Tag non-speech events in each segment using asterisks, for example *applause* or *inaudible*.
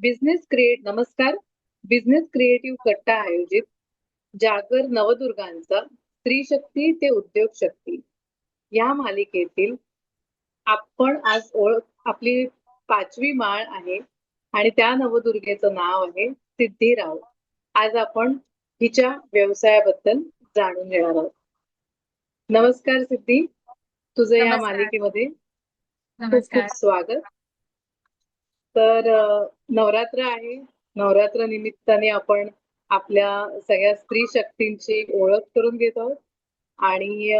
Business create नमस्कार. Business creative कट्टा आयोजित. जागर नवदुर्गांचा स्त्री शक्ती ते उद्योग शक्ती. या मालिकेतील आपण आज ओळख आपली पाचवी माळ आहे आणि त्या नवदुर्गेचं नाव आहे सिद्धिराव. आज आपण हिच्या व्यवसायाबद्दल जाणून घेणार आहोत. नमस्कार सिद्धी. तुझं या. मालिकेमध्ये खूप स्वागत. तर नवरात्र आहे. नवरात्र निमित्ताने आपण आपल्या सगळ्या स्त्री शक्तींची ओळख करून घेत. आहोत आणि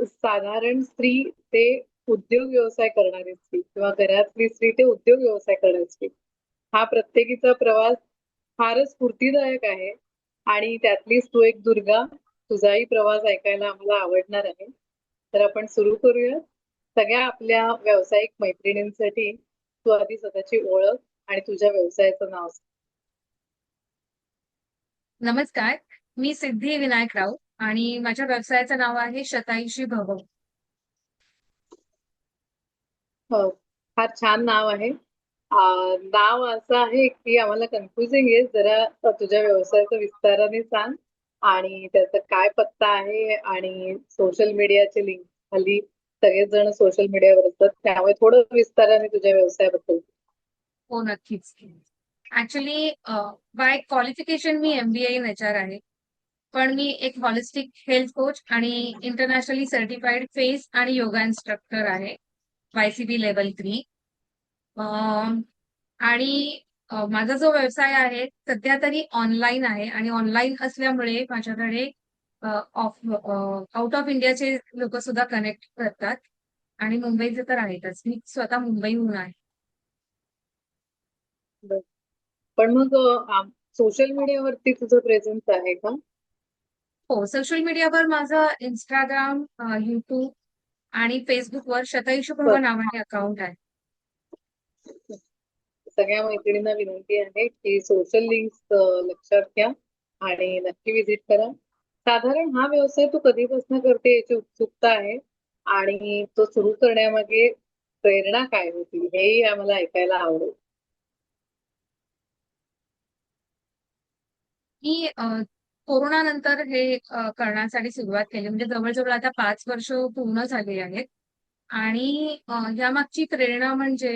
साधारण स्त्री ते उद्योग व्यवसाय करणारी स्त्री किंवा घरातली स्त्री ते उद्योग व्यवसाय करणारी स्त्री. हा प्रत्येकीचा प्रवास फारच स्फूर्तिदायक आहे. आणि त्यातलीच तू एक दुर्गा तुझाही प्रवास ऐकायला आम्हाला आवडणार आहे. तर आपण सुरू करूया. सगळ्या आपल्या व्यावसायिक मैत्रिणींसाठी तू आधी स्वतःची ओळख आणि तुझ्या व्यवसायाचं नाव. नमस्कार मी सिद्धी विनायक राऊत आणि माझ्या व्यवसायाचं नाव आहे शतायुषी भव. हो फार छान नाव आहे. नाव असं आहे की आम्हाला कन्फ्युजिंग आहे. जरा तुझ्या व्यवसायाचं विस्ताराने सांग आणि त्याचा काय पत्ता आहे आणि सोशल मीडियाचे लिंक हल्ली सगळेच जण सोशल मीडियावर असतात. त्यामुळे थोडं विस्ताराने तुझ्या व्यवसायाबद्दल. हो नक्कीच. ऍक्च्युली बाय क्वालिफिकेशन मी एमबीए इन एच आर आहे. पण मी एक हॉलिस्टिक हेल्थ कोच आणि इंटरनॅशनली सर्टिफाईड फेस आणि योगा इन्स्ट्रक्टर आहे. वायसीबी लेवल थ्री आणि माझा जो व्यवसाय आहे सध्या तरी ऑनलाईन आहे. आणि ऑनलाईन असल्यामुळे माझ्याकडे ऑफ आउट ऑफ इंडियाचे लोक सुद्धा कनेक्ट करतात. आणि मुंबईचे तर आहेतच. मी स्वतः मुंबईहून आहे. पण मग सोशल मीडियावरती तुझं प्रेझेन्स आहे का? हो सोशल मीडियावर माझं इंस्टाग्राम युट्यूब आणि फेसबुकवर शतायुषी भव बरं. नावाने अकाउंट आहे. सगळ्या मैत्रिणींना विनंती आहे की सोशल लिंक्स लक्षात घ्या आणि नक्की विजिट करा. साधारण हा व्यवसाय तू कधीपासून करते याची उत्सुकता आहे? आणि तो सुरू करण्यामागे प्रेरणा काय होती? हेही आम्हाला ऐकायला आवडेल. मी कोरोना कोरोनानंतर हे करण्यासाठी सुरुवात केली. म्हणजे जवळजवळ आता पाच वर्ष पूर्ण झाली आहेत. आणि अ, यामागची प्रेरणा म्हणजे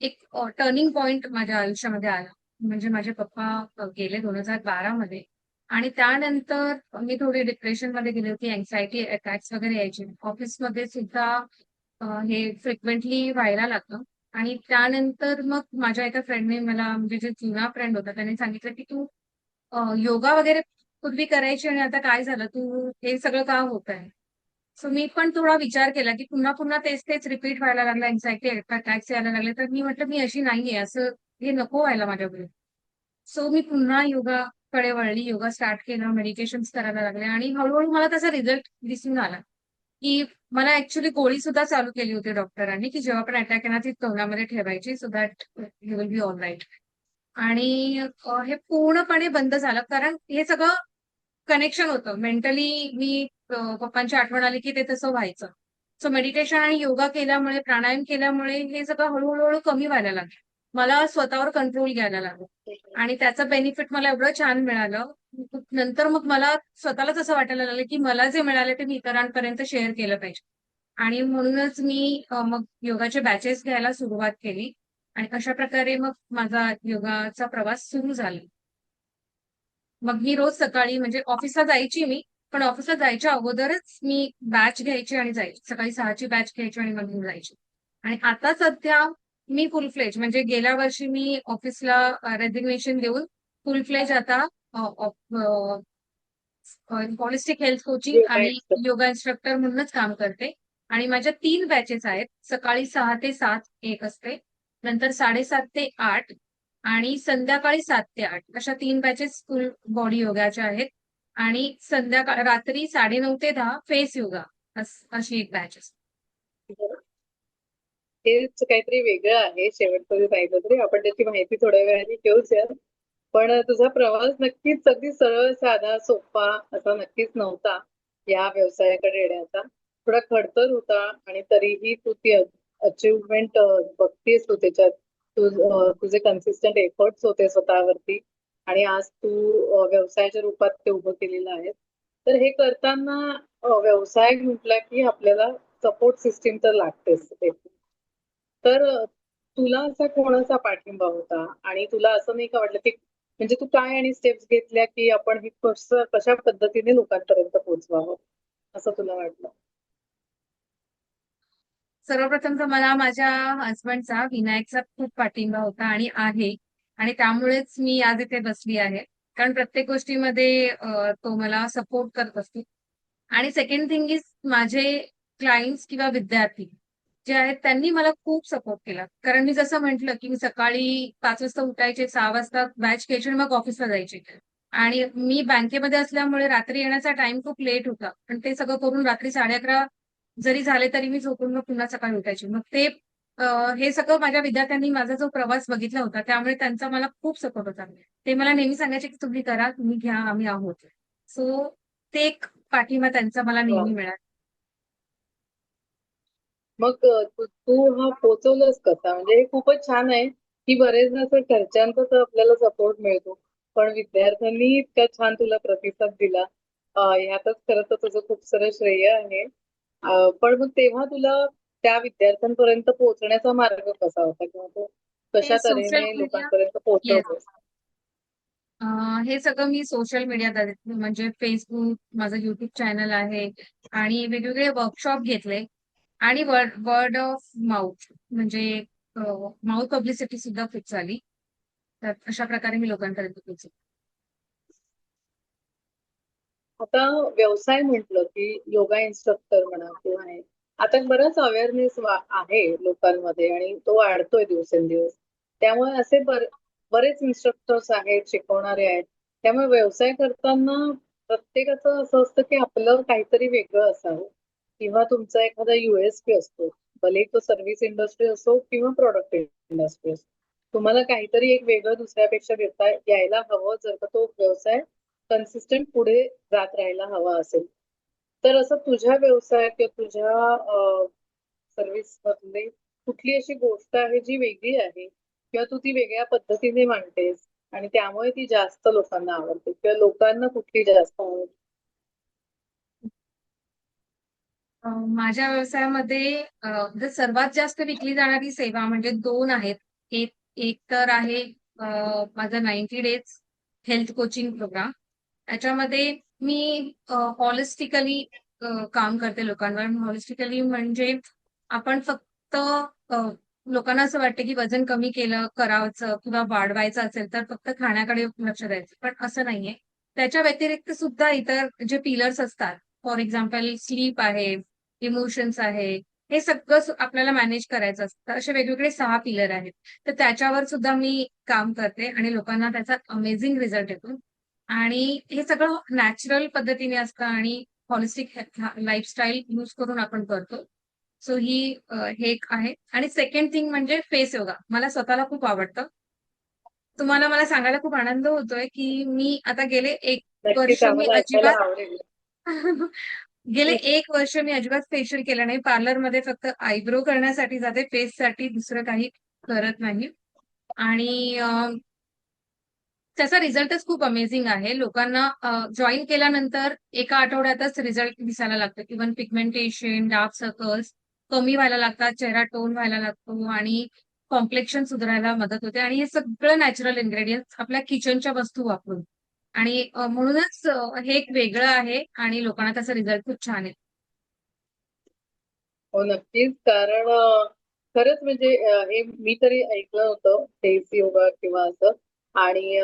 एक टर्निंग पॉइंट माझ्या आयुष्यामध्ये आला. म्हणजे माझे पप्पा गेले दोन हजार बारा मध्ये आणि त्यानंतर मी थोडी डिप्रेशनमध्ये गेली होती अँक्झायटी अटॅक्स वगैरे यायचे. ऑफिसमध्ये सुद्धा हे फ्रिक्वेंटली व्हायला लागतं आणि त्यानंतर मग माझ्या एका फ्रेंडने मला म्हणजे जे जुना फ्रेंड होता त्याने सांगितलं की तू योगा वगैरे पूर्वी करायची आणि आता काय झालं? तू हे सगळं का होत आहे? सो मी पण थोडा विचार केला की पुन्हा पुन्हा तेच तेच रिपीट व्हायला लागलं अँझायटी अटॅक्स यायला लागले. तर मी म्हटलं मी अशी नाहीये. असं हे नको व्हायला माझ्याकडे सो मी पुन्हा योगा कडे वळली योगा स्टार्ट केलं मेडिटेशन करायला लागले आणि हळूहळू मला त्याचा रिझल्ट दिसून आला. की मला ऍक्च्युली गोळी सुद्धा चालू केली होती डॉक्टरांनी की जेव्हा पण अटॅक येणार ती तोंडामध्ये ठेवायची so that you will be all right आणि हे पूर्णपणे बंद झालं कारण हे सगळं कनेक्शन होतं. मेंटली मी पप्पांची आठवण आली की ते तसं व्हायचं. सो मेडिटेशन आणि योगा केल्यामुळे प्राणायाम केल्यामुळे हे सगळं हळूहळू हळू कमी व्हायला लागलं. मला स्वतःवर कंट्रोल घ्यायला लागलं. आणि त्याचं बेनिफिट मला एवढं छान मिळालं. नंतर मग मला स्वतःलाच असं वाटायला लागलं की मला जे मिळाले ते मी इतरांपर्यंत शेअर केलं पाहिजे. आणि म्हणूनच मी मग योगाचे बॅचेस घ्यायला सुरुवात केली. आणि अशा प्रकारे मग माझा योगाचा प्रवास सुरू झाला. मग मी रोज सकाळी म्हणजे ऑफिसला जायची मी पण ऑफिसला जायच्या अगोदरच मी बॅच घ्यायची आणि जायची सकाळी सहाची बॅच घ्यायची आणि मग जायची. आणि आता सध्या मी फुल फ्लेज म्हणजे गेल्या वर्षी मी ऑफिसला रेझिग्नेशन देऊन फुल फ्लेज आता हॉलिस्टिक हेल्थ कोचिंग आणि. योगा इन्स्ट्रक्टर म्हणूनच काम करते. आणि माझ्या तीन बॅचेस आहेत. सकाळी सहा ते सात एक असते. नंतर साडेसात ते आठ आणि संध्याकाळी सात ते आठ. अशा तीन बॅचेस फुल बॉडी योगाच्या आहेत. आणि संध्याकाळ रात्री साडेनऊ ते दहा फेस योगा अशी एक बॅच असते हेच काहीतरी वेगळं आहे शेवटपर्यंत पाहिलं तरी आपण त्याची माहिती थोड्या वेळाने घेऊच या पण तुझा प्रवास नक्कीच अगदी सरळ साधा सोपा असा नक्कीच नव्हता या व्यवसायाकडे येण्याचा थोडा खडतर होता आणि तरीही तू ती अचिव्हमेंट बघतेस तू त्याच्यात तू तुझे कन्सिस्टंट एफर्ट्स होते स्वतःवरती आणि आज तू व्यवसायाच्या रूपात ते उभं केलेलं आहे. तर हे करताना व्यवसाय म्हटला की आपल्याला सपोर्ट सिस्टीम तर लागतेच. तर तुला असा कोणाचा पाठिंबा होता? आणि तुला असं नाही का वाटलं की म्हणजे तू काय आणि स्टेप्स घेतल्या की आपण हे कसं कशा पद्धतीने लोकांपर्यंत पोहोचवावं, असं तुला वाटलं? सर्वप्रथम तर मला माझ्या हसबंडचा, विनायकचा खूप पाठिंबा होता आणि आहे. आणि त्यामुळेच मी आज इथे बसली आहे. कारण प्रत्येक गोष्टीमध्ये तो मला सपोर्ट करत असतो. आणि सेकंड थिंग इज माझे क्लायंट्स किंवा विद्यार्थी जे आहेत त्यांनी मला खूप सपोर्ट केला. कारण मी जसं म्हटलं, की मी सकाळी 5 वाजता उठायचे, 6 वाजता बॅच घ्यायची आणि मग ऑफिसला जायचे. आणि मी बँकेमध्ये असल्यामुळे रात्री येण्याचा टाईम खूप लेट होता. पण ते सगळं करून रात्री 11:30 जरी झाले तरी मी झोपून मग पुन्हा सकाळी उठायची. मग ते हे सगळं माझ्या विद्यार्थ्यांनी माझा जो प्रवास बघितला होता, त्यामुळे त्यांचा मला खूप सपोर्ट होता. ते मला नेहमी सांगायचे, की "तुम्ही करा, तुम्ही घ्या, आम्ही आहोत." सो ते एक पाठिंबा त्यांचा मला! नेहमी मिळाला. मग तू हा पोहोचवलंस कसा? म्हणजे हे खूपच छान आहे, की बरेचदा असं घरच्यांचा तर आपल्याला सपोर्ट मिळतो. पण विद्यार्थ्यांनी इतका छान तुला प्रतिसाद दिला. ह्यातच खरं तर तुझं खूप सारं श्रेय आहे. पण मग तेव्हा तुला त्या विद्यार्थ्यांपर्यंत पोहोचण्याचा मार्ग कसा होता? किंवा तो कशा तऱ्हेने मीडिया लोकांपर्यंत. पोहोचवतेस? हे सगळं मी सोशल मीडियाद्वारे म्हणजे Facebook, माझं YouTube चॅनल आहे आणि वेगवेगळे वर्कशॉप घेतले आणि वर्ड वर्ड ऑफ माउथ म्हणजे माउथ पब्लिसिटी सुद्धा खूप झाली. तर अशा प्रकारे मी लोकांपर्यंत पोहोचले. आता व्यवसाय म्हटलं, की योगा इन्स्ट्रक्टर म्हणा किंवा आता बराच अवेअरनेस आहे लोकांमध्ये आणि तो वाढतोय दिवसेंदिवस. त्यामुळे असे बरेच इन्स्ट्रक्टर्स आहेत, शिकवणारे आहेत. त्यामुळे व्यवसाय करताना प्रत्येकाचं असं असतं, की आपलं काहीतरी वेगळं असावं किंवा तुमचा एखादा युएसपी असतो. भले तो सर्व्हिस इंडस्ट्री असो किंवा प्रॉडक्ट इंडस्ट्री असो. तुम्हाला काहीतरी एक वेगळं दुसऱ्यापेक्षा देता यायला हवं, जर का तो व्यवसाय कन्सिस्टंट पुढे जात राहायला हवा असेल. तर असं तुझ्या व्यवसायात किंवा तुझ्या सर्व्हिस मधले कुठली अशी गोष्ट आहे जी वेगळी आहे किंवा तू ती वेगळ्या पद्धतीने मांडतेस आणि त्यामुळे ती जास्त लोकांना आवडते किंवा लोकांना कुठली जास्त आवडते? अ, माझ्या व्यवसायामध्ये अ, जर सर्वात जास्त विकली जाणारी सेवा म्हणजे 2 आहेत. एक एक तर आहे अ, माझा 90 डेज हेल्थ कोचिंग प्रोग्राम. त्याच्यामध्ये मी अ, हॉलिस्टिकली अ, काम करते लोकांवर. हॉलिस्टिकली म्हणजे आपण फक्त अ, लोकांना असं वाटतं, की वजन कमी केलं करावंच किंवा वाढवायचं असेल, तर फक्त खाण्याकडे लक्ष द्यायचं. पण असं नाहीये. त्याच्या व्यतिरिक्त सुद्धा इतर जे पिलर्स असतात, फॉर एक्झाम्पल स्लीप आहे, इमोशन्स आहे, हे सगळं आपल्याला मॅनेज करायचं असतं. असे वेगवेगळे 6 पिलर आहेत. तर त्याच्यावर सुद्धा मी काम करते आणि लोकांना त्याचा अमेझिंग रिझल्ट येतो. आणि हे सगळं नॅचरल पद्धतीने असतं आणि हॉलिस्टिक लाईफस्टाईल यूज करून आपण करतो. सो ही हे एक आहे आणि सेकंड थिंग म्हणजे फेस योगा. मला स्वतःला खूप आवडतं. तुम्हाला मला सांगायला खूप आनंद होतोय, की मी आता गेले 1 नक्कीच वर्ष मी अजिबात. *laughs* गेले 1 वर्ष मी अजिबात फेशियल केलं नाही. पार्लरमध्ये फक्त आयब्रो करण्यासाठी जाते. फेससाठी दुसरं काही करत नाही. आणि त्याचा रिझल्टच खूप अमेझिंग आहे. लोकांना अ, जॉइन केल्यानंतर एका आठवड्यातच रिझल्ट दिसायला लागतो. इव्हन पिगमेंटेशन, डार्क सर्कल्स कमी व्हायला लागतात, चेहरा टोन व्हायला लागतो आणि कॉम्प्लेक्शन सुधारायला मदत होते आणि हे सगळं नॅचरल इन्ग्रेडियंट्स आपल्या किचनच्या वस्तू वापरून. आणि म्हणूनच हे एक वेगळं आहे आणि लोकांना त्याचा रिझल्ट खूप छान आहे. हो, नक्कीच. कारण खरंच म्हणजे हे मी तरी ऐकलं होतं फेस योगा किंवा असं आणि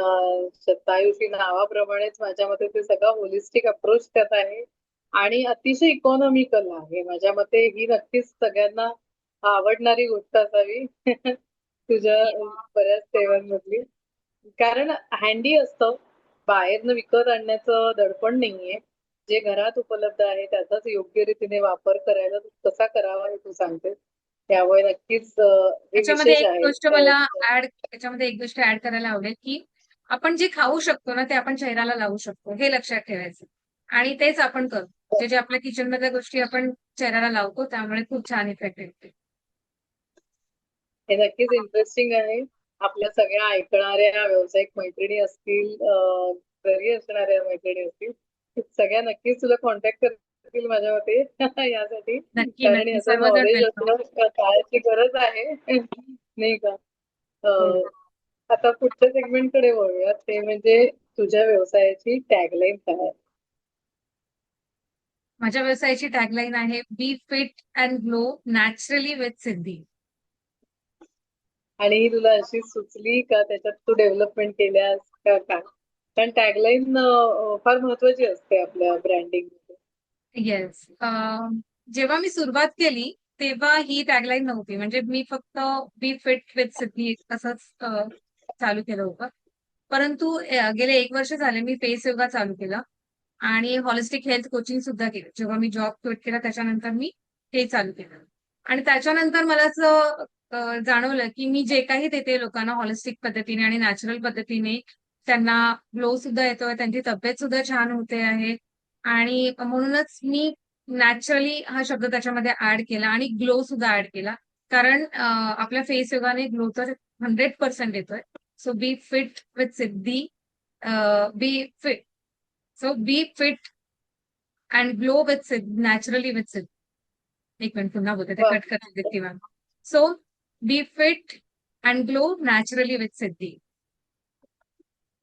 शतायुषी नावाप्रमाणेच माझ्या मते ते सगळं होलिस्टिक अप्रोच त्यात आहे आणि अतिशय इकॉनॉमिकल आहे. माझ्या मते ही नक्कीच सगळ्यांना आवडणारी गोष्ट असावी. *laughs* तुझ्या बऱ्याच सेवांमधली. कारण हँडी असतं. बाहेरनं विकत आणण्याचं दडपण नाहीये. जे घरात उपलब्ध आहे त्याचाच योग्य रीतीने वापर करायला कसा करावा हे तू सांगतेस. त्यामुळे नक्कीच विशेष एक. गोष्ट मला ॲड त्याच्यामध्ये एक गोष्ट ॲड करायला आवडेल, की आपण जे खाऊ शकतो ना, ते आपण चेहऱ्याला लावू शकतो. हे लक्षात ठेवायचं. आणि तेच आपण करतो. जे जे आपल्या किचनमधल्या गोष्टी आपण चेहऱ्याला लावतो त्यामुळे खूप छान इफेक्ट येतो. हे नक्कीच इंटरेस्टिंग आहे आपल्या सगळ्या ऐकणाऱ्या व्यावसायिक मैत्रिणी असतील घरी असणाऱ्या मैत्रिणी असतील सगळ्या नक्कीच तुला कॉन्टॅक्ट करतील माझ्या मते. *laughs* यासाठी कारण सर्वजण नॉलेज. असणं काळाची गरज आहे. *laughs* नाही का? अं, आता पुढच्या सेगमेंटकडे वळूया ते म्हणजे तुझ्या व्यवसायाची टॅगलाईन काय? माझ्या व्यवसायाची टॅगलाईन आहे be fit and glow naturally with Siddhi आणि ही तुला अशी सुचली का त्याच्यात तू डेव्हलपमेंट केल्यास का काय? कारण टॅगलाईन फार महत्वाची असते आपल्या ब्रँडिंग येस जेव्हा मी सुरुवात केली तेव्हा ही टॅगलाईन नव्हती. म्हणजे मी फक्त बी फिट विथ सिद्धी असंच चालू केलं होतं. परंतु गेले एक वर्ष झाले मी फेस योगा चालू केला. आणि हॉलिस्टिक हेल्थ कोचिंग सुद्धा केलं. जेव्हा मी जॉब क्विट केला त्याच्यानंतर मी हे चालू केलं. आणि त्याच्यानंतर मला असं जाणवलं की मी जे काही देते लोकांना हॉलिस्टिक पद्धतीने आणि नॅचरल पद्धतीने त्यांना ग्लो सुद्धा येतोय त्यांची तब्येत सुद्धा छान होते आहे. आणि म्हणूनच मी नॅचरली हा शब्द त्याच्यामध्ये ऍड केला आणि ग्लो सुद्धा ऍड केला. कारण आपल्या फेस योगाने ग्लो तर हंड्रेड पर्सेंट येतोय. So be fit with Siddhi be fit so be fit and glow with Siddh naturally with Siddh एक मिनिट पुन्हा बोलते. कट करते so be fit and glow naturally with Siddhi.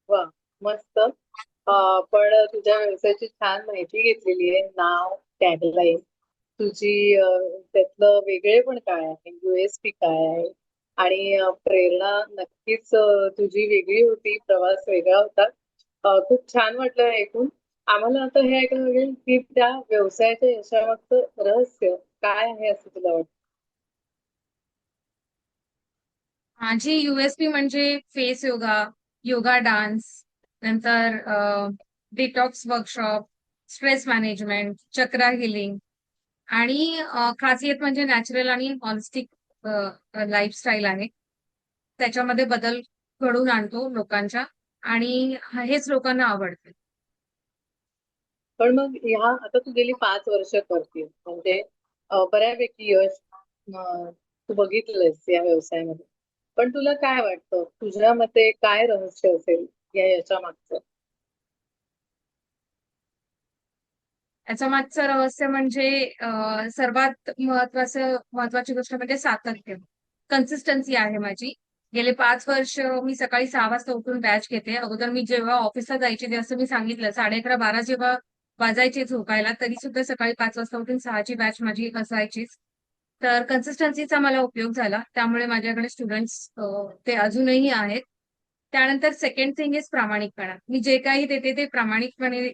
वा मस्त. अं, पण तुझ्या व्यवसायाची छान माहिती घेतलेली आहे. नाव टॅगलाईन तुझी अं, त्यातलं वेगळे पण काय आहे? युएसपी काय आहे? आणि अं, प्रेरणा नक्कीच अं, तुझी वेगळी होती. प्रवास वेगळा होता. अं, खूप छान वाटलं हे ऐकून. आम्हाला आता हे ऐकायला लागेल की त्या व्यवसायाच्या यशामागचं रहस्य काय आहे असं तुला वाटतं? माझी युएसपी म्हणजे फेस योगा योगा डान्स नंतर detox workshop stress management chakra healing आणि खासियत म्हणजे नॅचरल आणि हॉलिस्टिक लाईफस्टाईल आहे. त्याच्यामध्ये बदल घडून आणतो लोकांच्या आणि हेच लोकांना आवडते. पण मग ह्या आता तू गेली पाच वर्ष करते म्हणजे बऱ्यापैकी यश तू बघितलंस या व्यवसायामध्ये. पण तुला काय वाटतं? तुझ्या मते काय रहस्य असेल या याच्या मागचं? याच्या मागचं रहस्य म्हणजे सर्वात महत्वाचं महत्वाची गोष्ट म्हणजे सातत्य. कन्सिस्टन्सी आहे माझी. गेले पाच वर्ष मी सकाळी सहा वाजता उठून बॅच घेते. अगोदर मी जेव्हा ऑफिसला जायचे ते असं मी सांगितलं साडे अकरा बारा जेव्हा वाजायचे झोपायला तरी सुद्धा सकाळी पाच वाजता उठून सहाची बॅच माझी असायचीच. तर कन्सिस्टन्सीचा मला उपयोग झाला. त्यामुळे माझ्याकडे स्टुडंट्स ते अजूनही आहेत. त्यानंतर सेकंड थिंग इज प्रामाणिकपणा. मी जे काही देते ते प्रामाणिकपणे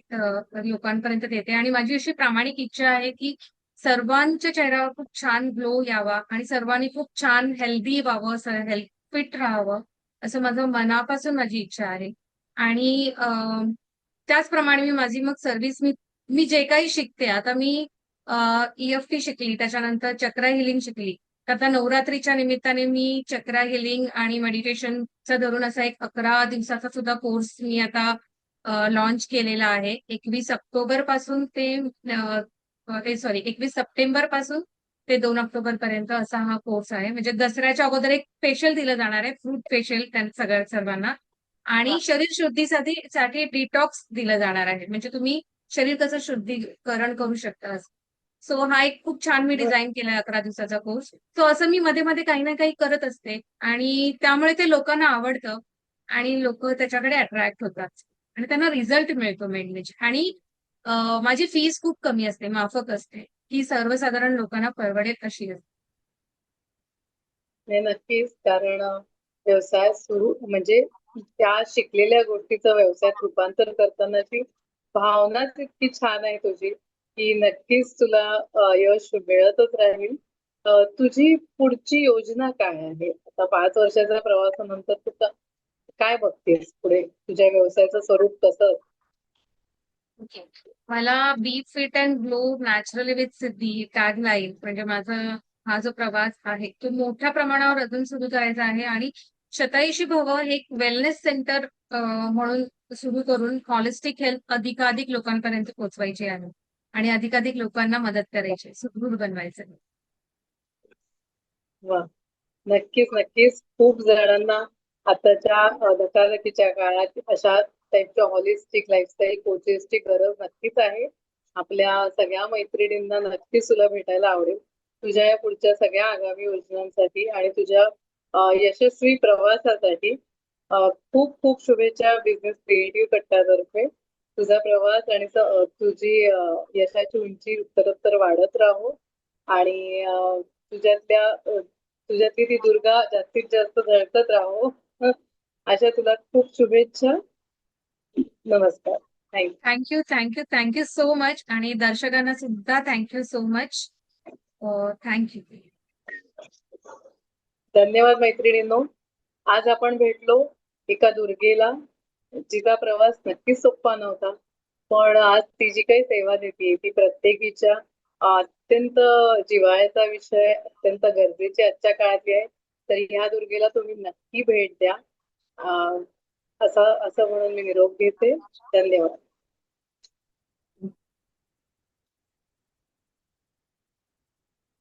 लोकांपर्यंत देते. आणि माझी अशी प्रामाणिक इच्छा आहे की सर्वांच्या चेहऱ्यावर खूप छान ग्लो यावा आणि सर्वांनी खूप छान हेल्दी व्हावं हेल्थ फिट राहावं असं माझं मनापासून माझी इच्छा आहे. आणि त्याचप्रमाणे मी माझी मग सर्व्हिस मी मी जे काही शिकते आता मी ईएफटी शिकली त्याच्यानंतर चक्रा हिलिंग शिकली. आता नवरात्रीच्या निमित्ताने मी चक्रा हिलिंग आणि मेडिटेशनचा धरून असा एक अकरा दिवसाचा सुद्धा कोर्स मी आता लॉन्च केलेला आहे. एकवीस ऑक्टोबरपासून ते सॉरी एकवीस सप्टेंबरपासून ते दोन ऑक्टोबर पर्यंत असा हा कोर्स आहे. म्हणजे दसऱ्याच्या अगोदर एक फेशियल दिलं जाणार आहे फ्रूट फेशियल सगळ्या सर्वांना. आणि. शरीर शुद्धीसाठी साठी डिटॉक्स दिलं जाणार आहे. म्हणजे तुम्ही शरीर कसं शुद्धीकरण करू शकता. सो हा एक खूप छान मी. डिझाईन केलाय अकरा दिवसाचा कोर्स सो असं मी मध्ये मध्ये काही ना काही करत असते. आणि त्यामुळे ते लोकांना आवडतं. आणि लोक त्याच्याकडे अट्रॅक्ट होतात. आणि त्यांना रिझल्ट मिळतो मेन म्हणजे आणि माझी फीस खूप कमी असते. माफक असते. ही सर्वसाधारण लोकांना परवडेल अशी असते. नाही नक्कीच. कारण व्यवसाय सुरू म्हणजे त्या शिकलेल्या गोष्टीचं व्यवसायात रूपांतर करतानाची भावनाच इतकी छान आहे तुझी. की नक्कीच तुला यश मिळतच राहील. तुझी पुढची योजना काय आहे? आता पाच वर्षाच्या प्रवासानंतर तू काय बघतेस पुढे? तुझ्या व्यवसायाचं स्वरूप कसं? मला be fit and glow naturally with Siddhi tagline म्हणजे माझा हा जो प्रवास आहे तो मोठ्या प्रमाणावर अजून सुरू करायचा आहे आणि शताईशी भव हे एक वेलनेस सेंटर म्हणून सुरू करून हॉलिस्टिक हेल्थ अधिकाधिक लोकांपर्यंत पोहोचवायची आहे. आणि अधिकाधिक लोकांना मदत करायची सुदृढ बनवायचं. वा. नक्कीच नक्कीच. खूप जणांना आताच्या धकाधकीच्या काळात अशा टाईपच्या हॉलिस्टिक लाईफस्टाईल कोचेसची गरज नक्कीच आहे. आपल्या सगळ्या मैत्रिणींना नक्कीच तुला भेटायला आवडेल. तुझ्या या पुढच्या सगळ्या आगामी योजनांसाठी आणि तुझ्या यशस्वी प्रवासासाठी खूप खूप शुभेच्छा बिझनेस क्रिएटिव्ह कट्टातर्फे तुझा प्रवास आणि तुझी यशाची उंची उत्तरोत्तर वाढत राहो. आणि तुझ्यातल्या तुझ्यातली ती दुर्गा जास्तीत जास्त झळकत राहो. *laughs* अशा तुला खूप शुभेच्छा. नमस्कार. Thank you thank you thank you thank you so much आणि दर्शकांना सुद्धा थँक्यू सो मच थँक्यू धन्यवाद मैत्रिणींनो. आज आपण भेटलो एका दुर्गेला. जिचा प्रवास नक्कीच सोपा नव्हता. पण आज ती जी काही सेवा देते ती प्रत्येकीच्या अत्यंत जिव्हाळ्याचा विषय अत्यंत गरजेची आजच्या काळातली आहे. तर ह्या दुर्गेला तुम्ही नक्की भेट द्या. असं असं म्हणून मी निरोप घेते. धन्यवाद.